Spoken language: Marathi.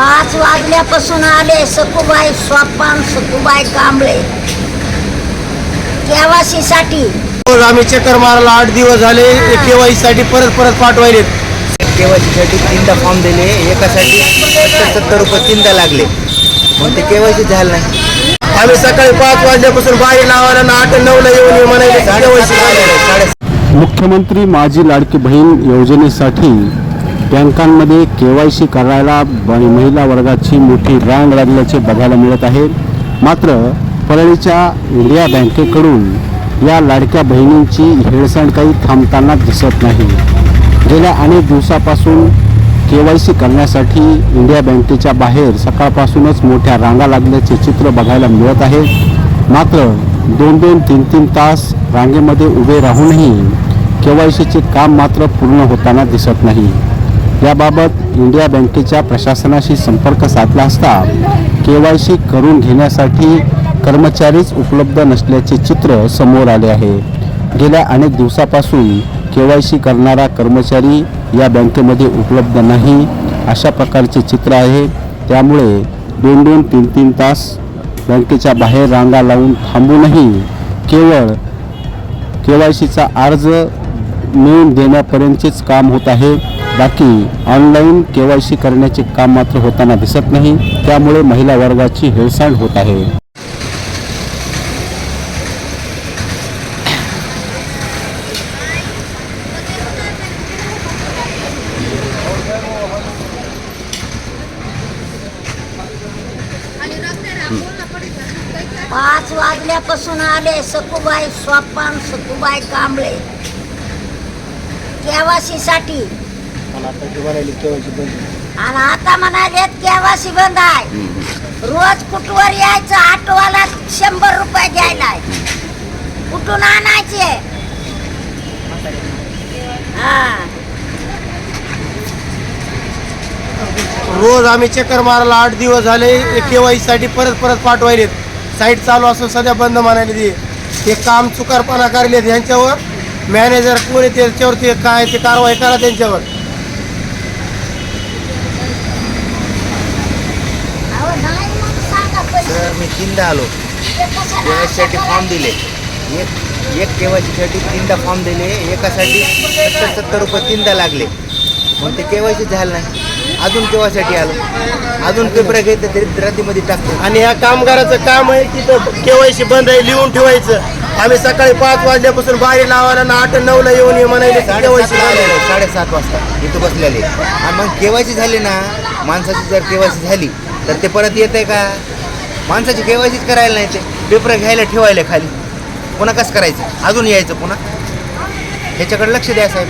पाच वाजल्यापासून आले सकुबाई स्वापान सकुबाई कांबळे. केवासी साठी रोज आम्ही चक्कर मारायला आठ दिवस झाले केवायसाठी परत परत पाठवायले केवायसीसाठी तीनदा फॉर्म दिले एकासाठी सत्तर सत्तर रुपये तीनदा लागले. मग ते केवायसी झालं नाही. आम्ही सकाळी पाच वाजल्यापासून बाहेर लावायला आठ नऊ ला येऊन हे म्हणाले मुख्यमंत्री माझी लाडकी बहीण योजनेसाठी बँकांमध्ये के वाय सी करायला ब- महिला वर्गाची मोठी रांग लागल्याचे बघायला मिळत आहे. मात्र परळीच्या इंडिया बँकेकडून या लाडक्या बहिणींची हेळसांड काही थांबताना दिसत नाही. गेल्या अनेक दिवसापासून के वाय सी करण्यासाठी इंडिया बँकेच्या बाहेर सकाळपासूनच मोठ्या रांगा लागल्याचे चित्र बघायला मिळत आहे. मात्र दोन दोन तीन तीन तास रांगेमध्ये उभे राहूनही के वाय सीचे काम मात्र पूर्ण होताना दिसत नाही. याबाबत इंडिया बँकेच्या प्रशासनाशी संपर्क साधला असता के वाय सी करून घेण्यासाठी कर्मचारीच उपलब्ध नसल्याचे चित्र समोर आले आहे. गेल्या अनेक दिवसापासून के वाय सी करणारा कर्मचारी या बँकेमध्ये उपलब्ध नाही अशा प्रकारचे चित्र आहे. त्यामुळे दोन दोन तीन तीन तास बँकेच्या बाहेर रांगा लावून थांबूनही केवळ के वाय सीचा अर्ज मिळवून देण्यापर्यंतचेच काम होत आहे. बाकी ऑनलाईन के वाय सी करण्याचे काम मात्र होताना दिसत नाही. त्यामुळे महिला वर्गाची हेळसांड होत आहे. पाच वाजल्यापासून आले सकुबाई स्वापान सकुबाई कांबळे. केवासी साठी आणि आता म्हणाले केवासी बंद आहे? रोज कुठवर यायचं ऑटोवाला शंभर रुपये द्यायला कुठून आणायचे? हा. रोज आम्ही चक्कर मारायला आठ दिवस झाले केवायसाठी परत परत पाठवायलेत. साईट चालू असून सध्या बंद म्हणाले ते. ते काम चुकारपणा करलेत यांच्यावर मॅनेजर कोणी त्याच्यावर ते काय ते कारवाई करा त्यांच्यावर. तर मी तीनदा आलो. केवायसीसाठी फॉर्म दिले. एक एक केवायसीसाठी तीनदा फॉर्म दिले. एकासाठी सत्तर सत्तर रुपये तीनदा लागले. मग ते केवायसी झालं नाही. अजून केवायसाठी आलो. अजून पेपर घेतलं तरी रात्रीमध्ये टाकतो. आणि या कामगाराचं काम आहे तिथं केवायसी बंद आहे लिहून ठेवायचं. आम्ही सकाळी पाच वाजल्यापासून बाहेर लावायला ना आठ नऊ ला येऊन हे म्हणाले साडेसात केवायसी वाजले, साडेसात वाजता इथं बसलेले. आणि मग केवायसी झाली ना माणसाची जर केवायसी झाली तर ते परत येत आहे का? माणसाची केवायसीच करायला नाही ते. पेपर घ्यायला ठेवायला खाली. पुन्हा कसं करायचं? अजून यायचं पुन्हा? ह्याच्याकडे लक्ष द्या साहेब.